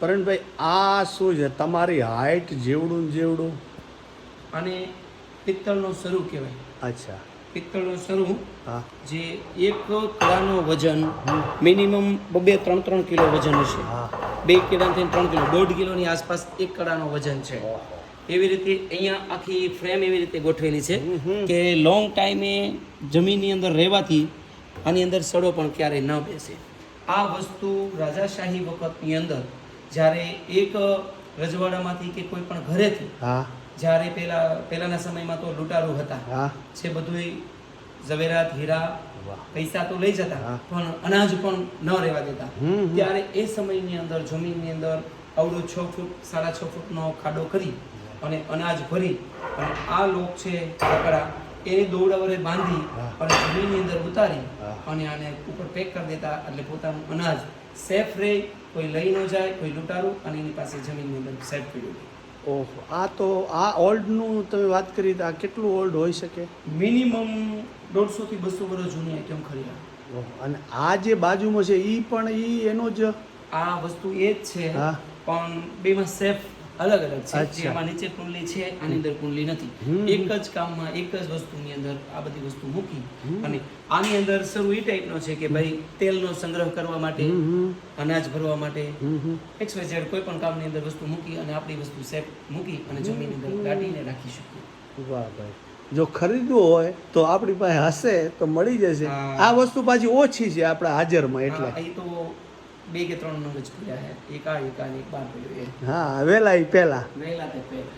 પરણભાઈ આ શું છે? તમારી હાઈટ જેવડું ને જેવડું? અને પિત્તળનો શરૂ કહેવાય. અચ્છા. પિત્તળનો શરૂ હા. જે એક કિલાનો વજન મિનિમમ બબે ત્રણ ત્રણ કિલો વજન હશે. હા. બે કિલોથી ત્રણ કિલો. દોઢ કિલોની આસપાસ એક કળાનો વજન છે. એવી રીતે અહીંયા આખી ફ્રેમ એવી રીતે ગોઠવેલી છે કે લોંગ ટાઈમે જમીનની અંદર રહેવાથી આની અંદર સડો પણ ક્યારેય ન બેસે. આ વસ્તુ રાજાશાહી વખતની અંદર જ્યારે એક રજવાડામાંથી કે કોઈ પણ ઘરેથી જ્યારે પેલા પહેલાના સમયમાં તો લૂંટારૂ હતા. છે બધુંય ઝવેરાત હીરા પૈસા તો લઈ જતા પણ અનાજ પણ ન રહેવા દેતા. ત્યારે એ સમયની અંદર જમીનની અંદર અવડો છ ફૂટ સાડા છ ફૂટનો ખાડો કરી અને અનાજ ભરી અને આ લોક છે કાકડા એને દોરડા બાંધી અને જમીનની અંદર ઉતારી અને આને ઉપર પેક કરી દેતા એટલે પોતાનું અનાજ સેફ રહે કોઈ લઈ ન જાય કોઈ લૂંટારું અને એની પાસે જમીનની અંદર સેફ પડ્યું ઓહો આ તો આ ઓલ્ડનું તમે વાત કરી તો આ કેટલું ઓલ્ડ હોઈ શકે? મિનિમમ દોઢસો થી બસો વર્ષ જૂની આઈટમ ખરી અને આ જે બાજુમાં છે એ પણ એ એનો જ આ વસ્તુ એ જ છે. પણ બેમાં સેફ અલગ અલગ છે. જેમાં નીચે કુંડલી છે આની અંદર કુંડલી નથી. એક જ કામમાં એક જ વસ્તુની અંદર આ બધી વસ્તુ મૂકી. અને આની અંદર શરૂ એ ટાઈપનો છે કે ભાઈ તેલનો સંગ્રહ કરવા માટે અનાજ ભરવા માટે. એક્સ વાય ઝેડ કોઈ પણ કામની અંદર વસ્તુ મૂકી અને આપણી વસ્તુ સેફ મૂકી અને જમીન અંદર દાટીને રાખી શકીએ. વાહ ભાઈ. જો ખરીદવું હોય તો આપણી પાસે હશે તો મળી જશે. આ વસ્તુ પાછી ઓછી છે આપણા હાજરમાં એટલે. એ તો બે કે ત્રણ નંગ જ પડ્યા છે એક એકા ને એક બાર પડ્યો હા. વેલા એ પહેલા. વેલા તે પહેલા.